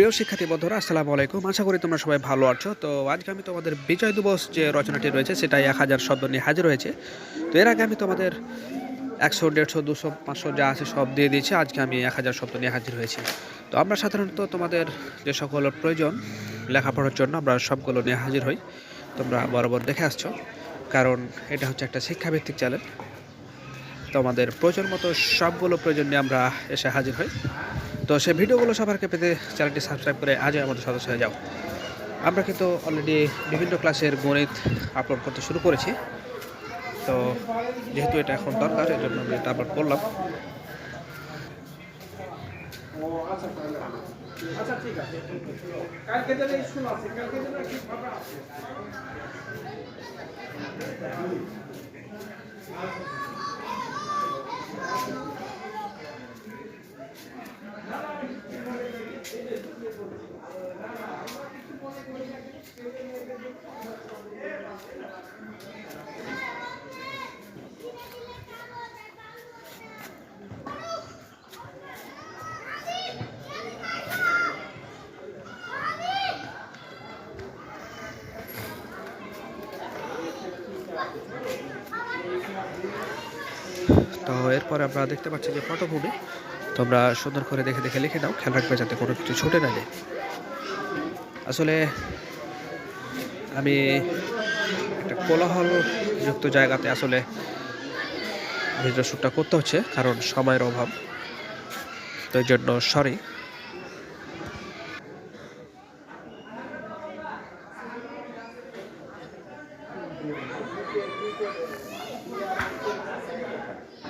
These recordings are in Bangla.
প্রিয় শিক্ষার্থী বন্ধুরা, আসসালামু আলাইকুম। আশা করি তোমরা সবাই ভালো আছো। তো আজকে আমি তোমাদের বিজয় দিবস যে রচনাটি রয়েছে, সেটাই এক হাজার শব্দ নিয়ে হাজির হয়েছে। তো এর আগে আমি তোমাদের একশো, দেড়শো, দুশো, পাঁচশো যা আছে সব দিয়ে দিয়েছি। আজকে আমি এক হাজার শব্দ নিয়ে হাজির হয়েছি। তো আমরা সাধারণত তোমাদের যে সকল প্রয়োজন লেখাপড়ার জন্য আমরা সবগুলো নিয়ে হাজির হই। তোমরা বরাবর দেখে আসছো। কারণ এটা হচ্ছে একটা শিক্ষাভিত্তিক চ্যানেল। তোমাদের প্রয়োজন মতো সবগুলো প্রয়োজন নিয়ে আমরা এসে হাজির হই। তো সেই ভিডিওগুলো সবারকে পেতে চ্যানেলটি সাবস্ক্রাইব করে আজও আমাদের সদস্য হয়ে যাও। আমরা কিন্তু অলরেডি বিভিন্ন ক্লাসের গণিত আপলোড করতে শুরু করেছি। তো যেহেতু এটা এখন দরকার, এই জন্য আমি এটা আপলোড করলাম। আচ্ছা কি ফাঁকা আছে? তো এরপর আমরা দেখতে পাচ্ছি যে পটভূমি তোমরা সুন্দর করে দেখে দেখে লিখে নাও খেয়াল রাখবে যাতে কোনো কিছু ছুটে না যায়। আসলে আমি একটা কোলাহল যুক্ত জায়গাতে আসলে ভিডিও শ্যুটটা করতে হচ্ছে, কারণ সময়ের অভাব। তো জন্য সরি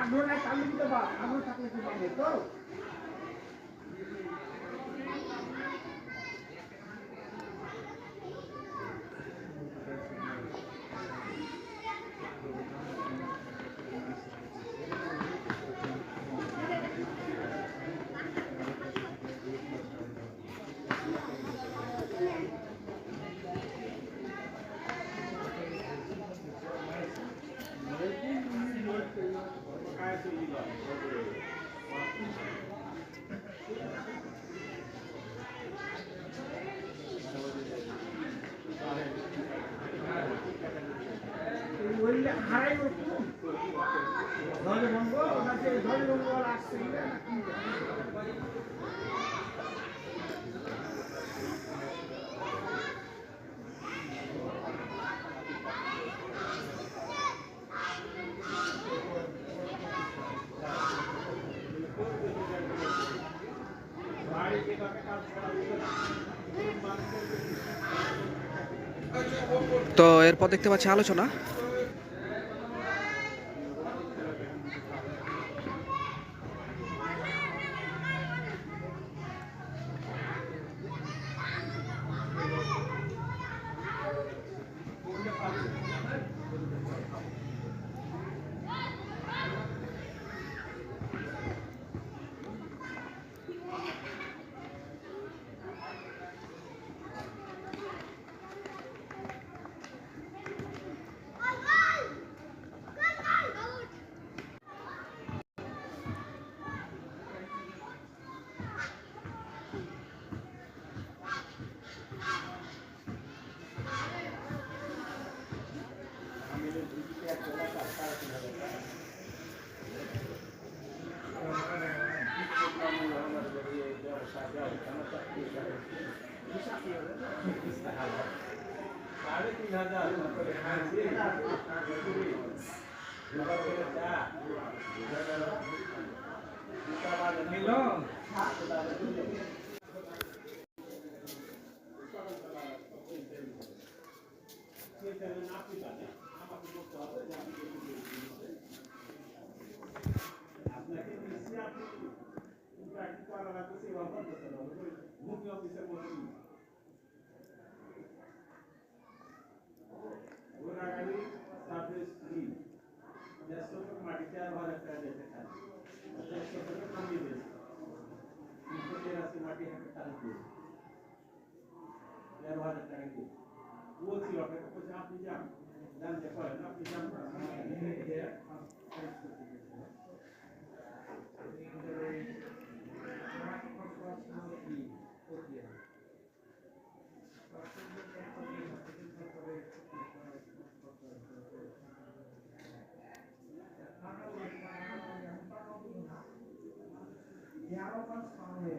আগ্রহ না কালকে দিতে পার আগ্রহ থাকলে কি তো ওইটা হারাই ওরকম ধ্বজভঙ্গ ওটা যে ধ্বজভঙ্গ আসছে এটা না কি তো এরপর দেখতে পাচ্ছি আলোচনা। साढ़े तीन हजार मिलो the officer was you. Orally surface leaf. जैसों को माटी से आभार रखा जैसे खाली जैसों को कम ही बेस इसको तेरा सी माटी है कटाने के लिए आभार रखने के। वो सी ऑफ़िस कुछ आप नहीं जान। जान देखो ना आप नहीं जान যান হয়ে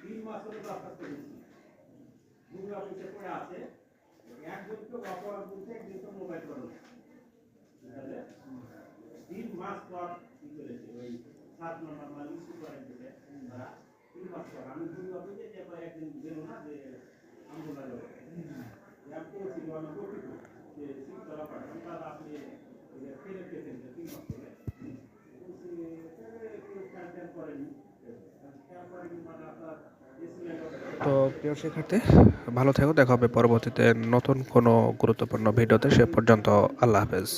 তিন মাস হলো রাস্তা করেছি দুর্গা অফিসে পড়ে আছে একজন তো অপরাধ বলছে একদিন তো মোবাইল করো পর কি করেছে? ওই সাত নম্বর তিন মাস পর। আমি যে একদিন না যে আমি যে পাঠান তারা আপনি ফেলে পেতেন তিন মাস পরে। মানে তো প্রিয় শিক্ষার্থী, ভালো থেকো। দেখা হবে পরবর্তীতে নতুন কোনো গুরুত্বপূর্ণ ভিডিওতে। সে পর্যন্ত আল্লাহ হাফেজ।